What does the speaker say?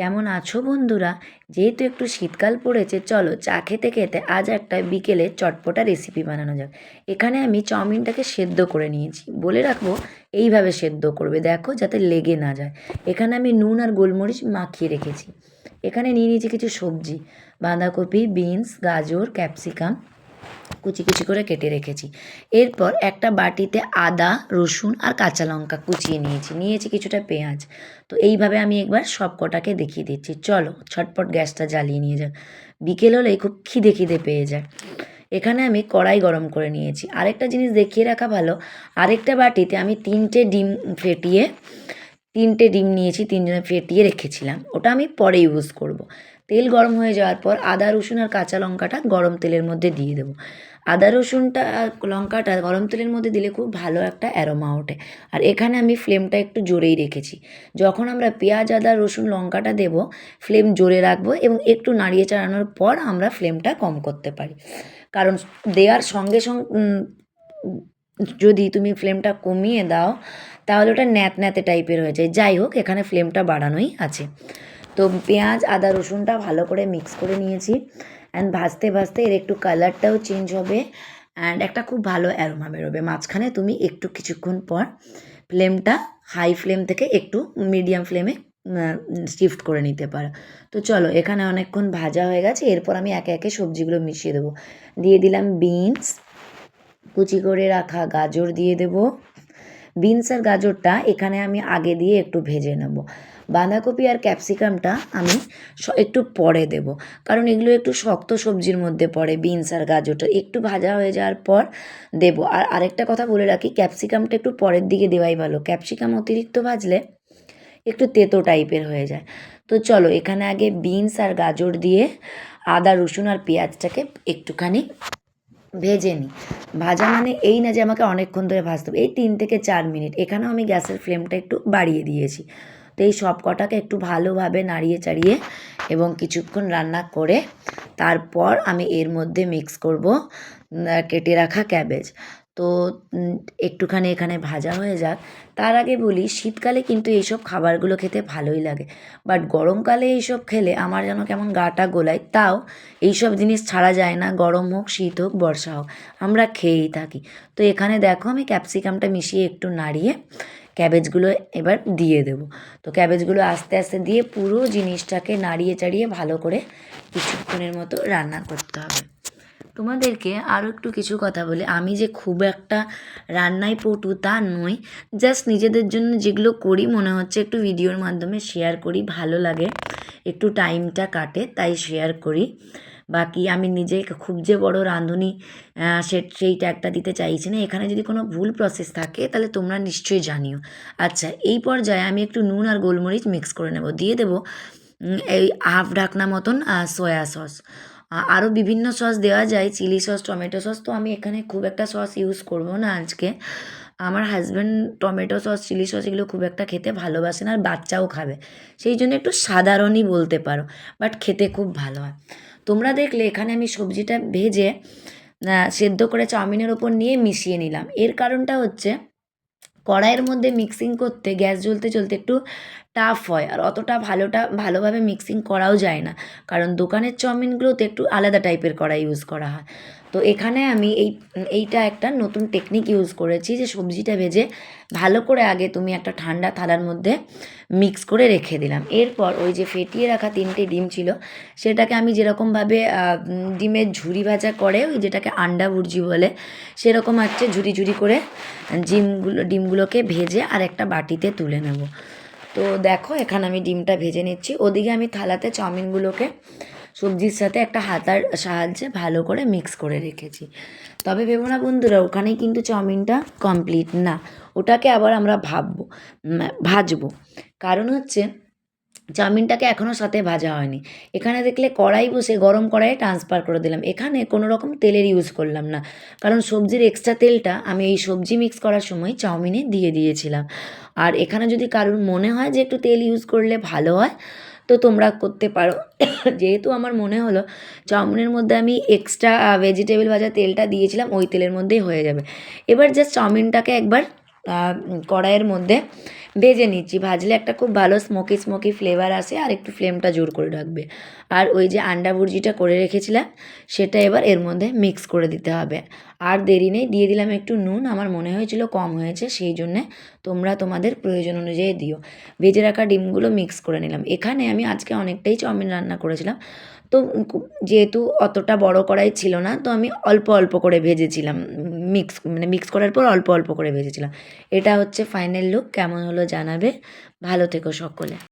কেমন আছো বন্ধুরা? যেহেতু একটু শীতকাল পড়েছে, চলো চা খেতে খেতে আজ একটা বিকেলে চটপটা রেসিপি বানানো যাক। এখানে আমি চাউমিনটাকে সেদ্ধ করে নিয়েছি। বলে রাখব, এইভাবে সেদ্ধ করবে, দেখো, যাতে লেগে না যায়। এখানে আমি নুন আর গোলমরিচ মাখিয়ে রেখেছি। এখানে নিয়ে নিয়েছি কিছু সবজি। বাঁধাকপি, বিনস, গাজর, ক্যাপসিকাম। কুচি কুচি করে কেটে রেখেছি। এরপর একটা বাটিতে আদা, রসুন আর কাঁচা লঙ্কা কুচিয়ে নিয়েছি। নিয়েছি কিছুটা পেঁয়াজ। তো এইভাবে আমি একবার সব কটাকে দেখিয়ে দিচ্ছি। চলো, ছটপট গ্যাসটা জ্বালিয়ে নিয়ে যাক। বিকেল হলেই খুব খিদে খিদে পেয়ে যায়। এখানে আমি কড়াই গরম করে নিয়েছি। আরেকটা জিনিস দেখিয়ে রাখা ভালো। আরেকটা বাটিতে আমি তিনটে ডিম ফেটিয়ে, তিনটে ডিম নিয়েছি, তিনজনে ফেটিয়ে রেখেছিলাম। ওটা আমি পরে ইউজ করব। তেল গরম হয়ে যাওয়ার পর আদা, রসুন আর কাঁচা লঙ্কাটা গরম তেলের মধ্যে দিয়ে দেবো। আদা, রসুনটা, লঙ্কাটা গরম তেলের মধ্যে দিলে খুব ভালো একটা অ্যারোমা ওঠে। আর এখানে আমি ফ্লেমটা একটু জোরেই রেখেছি। যখন আমরা পেঁয়াজ, আদা, রসুন, লঙ্কাটা দেব, ফ্লেম জোরে রাখব এবং একটু নাড়িয়ে চাড়ানোর পর আমরা ফ্লেমটা কম করতে পারি। কারণ দেওয়ার সঙ্গে সঙ্গে যদি তুমি ফ্লেমটা কমিয়ে দাও, তাহলে ওটা ন্যাত ন্যাতে টাইপের হয়ে যায়। যাই হোক, এখানে ফ্লেমটা বাড়ানোই আছে। তো পেঁয়াজ, আদা, রসুনটা ভালো করে মিক্স করে নিয়েছি অ্যান্ড ভাজতে ভাজতে এর একটু কালারটাও চেঞ্জ হবে অ্যান্ড একটা খুব ভালো অ্যারোমা বেরোবে। মাঝখানে তুমি একটু কিছুক্ষণ পর ফ্লেমটা হাই ফ্লেম থেকে একটু মিডিয়াম ফ্লেমে শিফট করে নিতে পারো। তো চলো এখানে অনেকক্ষণ ভাজা হয়ে গেছে, এরপর আমি একে একে সবজিগুলো মিশিয়ে দেবো। দিয়ে দিলাম বিনস কুচি করে রাখা গাজর দিয়ে দেব। বিনস আর গাজরটা এখানে আমি আগে দিয়ে একটু ভেজে নেব। বাঁধাকপি আর ক্যাপসিকামটা আমি একটু পরে দেব। কারণ এগুলো একটু শক্ত সবজির মধ্যে পড়ে বিনস আর গাজরটা। একটু ভাজা হয়ে যাওয়ার পর দেব। আর আরেকটা কথা বলে রাখি, ক্যাপসিকামটা একটু পরের দিকে দেওয়াই ভালো। ক্যাপসিকাম অতিরিক্ত ভাজলে একটু তেতো টাইপের হয়ে যায়। তো চলো, এখানে আগে বিনস আর গাজর দিয়ে আদা, রসুন আর পেঁয়াজটাকে একটুখানি ভেজে নিই ভাজা মানে এই না যে আমাকে অনেকক্ষণ ধরে ভাজতে হবে। এই তিন থেকে চার মিনিট। এখানেও আমি গ্যাসের ফ্লেমটা একটু বাড়িয়ে দিয়েছি। তো এই সব কটাকে একটু ভালোভাবে নাড়িয়ে চাড়িয়ে এবং কিছুক্ষণ রান্না করে তারপর আমি এর মধ্যে মিক্স করব কেটে রাখা ক্যাবেজ তো একটুখানি এখানে ভাজা হয়ে যাক। তার আগে বলি, শীতকালে কিন্তু এইসব খাবারগুলো খেতে ভালোই লাগে। বাট গরমকালে এইসব খেলে আমার যেন কেমন গাটা গোলায়, তাও এইসব জিনিস ছাড়া যায় না। গরম হোক, শীত হোক, বর্ষা হোক, আমরা খেয়েই থাকি। তো এখানে দেখো, আমি ক্যাপসিকামটা মিশিয়ে একটু নাড়িয়ে ক্যাবেজগুলো এবার দিয়ে দেবো। তো ক্যাবেজগুলো আস্তে আস্তে দিয়ে পুরো জিনিসটাকে নাড়িয়ে চাড়িয়ে ভালো করে কিছুক্ষণের মতো রান্না করতে হবে। তোমাদেরকে আরও একটু কিছু কথা বলি। আমি যে খুব একটা রান্নায় পটু তা নই জাস্ট নিজেদের জন্য যেগুলো করি মনে হচ্ছে একটু ভিডিওর মাধ্যমে শেয়ার করি, ভালো লাগে। একটু টাইমটা কাটে, তাই শেয়ার করি। বাকি আমি নিজে খুব যে বড় রাঁধুনি সে, সেই ট্যাগটা দিতে চাইছি না। এখানে যদি কোনো ভুল প্রসেস থাকে, তাহলে তোমরা নিশ্চয়ই জানিও। আচ্ছা এই পর্যায়ে আমি একটু নুন আর গোলমরিচ মিক্স করে নেব। দিয়ে দেবো এই হাফ ঢাকনা মতন সয়া সস আরও বিভিন্ন সস দেওয়া যায়, চিলি সস, টমেটো সস। তো আমি এখানে খুব একটা সস ইউজ করব না আজকে। আমার husband tomato sauce, chilli sauce এগুলো খুব একটা খেতে ভালোবাসে না, আর বাচ্চাও খাবে। সেই জন্য একটু সাধারণই বলতে পারো বাট খেতে খুব ভালো হয়। তোমরা দেখলে এখানে আমি সবজিটা ভেজে সেদ্ধ করে চাউমিনের ওপর নিয়ে মিশিয়ে নিলাম। এর কারণটা হচ্ছে, কড়াইয়ের মধ্যে মিক্সিং করতে, গ্যাস জ্বলতে চলতে একটু টাফ হয় আর অতটা ভালোটা, ভালোভাবে মিক্সিং করাও যায় না। কারণ দোকানের চাউমিনগুলোতে একটু আলাদা টাইপের কড়াই ইউজ করা হয়। তো এখানে আমি এই, এইটা একটা নতুন টেকনিক ইউজ করেছি যে সবজিটা ভেজে ভালো করে আগে তুমি একটা ঠান্ডা থালার মধ্যে মিক্স করে রেখে দিলাম। এরপর ওই যে ফেটিয়ে রাখা তিনটে ডিম ছিল, সেটাকে আমি যেরকমভাবে ডিমের ঝুরি ভাজা করে ওই যেটাকে আন্ডা ভুর্জি বলে, সেরকম হচ্ছে ঝুরি ঝুরি করে ডিমগুলো, ডিমগুলোকে ভেজে আর একটা বাটিতে তুলে নেব। তো দেখো, এখানে আমি ডিমটা ভেজে নিচ্ছি। ওদিকে আমি থালাতে চাউমিনগুলোকে সবজির সাথে একটা হাতার সাহায্যে ভালো করে মিক্স করে রেখেছি। তবে ভেবো না বন্ধুরা, ওখানেই কিন্তু চাউমিনটা কমপ্লিট না। ওটাকে আবার আমরা ভাববো ভাজবো। কারণ হচ্ছে চাউমিনটাকে এখনও সাথে ভাজা হয়নি। এখানে দেখলে কড়াই বসে গরম কড়াইয়ে ট্রান্সফার করে দিলাম। এখানে কোনো রকম তেলের ইউজ করলাম না। কারণ সবজির এক্সট্রা তেলটা আমি এই সবজি মিক্স করার সময় চাউমিনে দিয়ে দিয়েছিলাম। আর এখানে যদি কারোর মনে হয় যে একটু তেল ইউজ করলে ভালো হয়, তো তোমরা করতে পারো। যেহেতু আমার মনে হলো চাউমিনের মধ্যে আমি এক্সট্রা ভেজিটেবল ভাজা তেলটা দিয়েছিলাম, ওই তেলের মধ্যেই হয়ে যাবে। এবার জাস্ট চাউমিনটাকে একবার কড়াইয়ের মধ্যে ভেজে নিচ্ছি। ভাজলে একটা খুব ভালো স্মোকি স্মোকি ফ্লেভার আসে আর একটু ফ্লেমটা জোর করে রাখবে আর ওই যে আন্ডা ভুর্জিটা করে রেখেছিলাম, সেটা এবার এর মধ্যে মিক্স করে দিতে হবে। আর দেরি নেই, দিয়ে দিলাম একটু নুন। আমার মনে হয়েছিল কম হয়েছে, সেই জন্যে তোমরা তোমাদের প্রয়োজন অনুযায়ী দিও। ভেজে রাখা ডিমগুলো মিক্স করে নিলাম। এখানে আমি আজকে অনেকটাই চাউমিন রান্না করেছিলাম। তো যেহেতু অতটা বড় কড়াই ছিল না, তো আমি অল্প অল্প করে ভেজেছিলাম। মিক্স মানে মিক্স করার পর অল্প অল্প করে ভেজেছিলাম। এটা হচ্ছে ফাইনাল লুক কেমন হলো জানাবে। ভালো থেকো সকলে।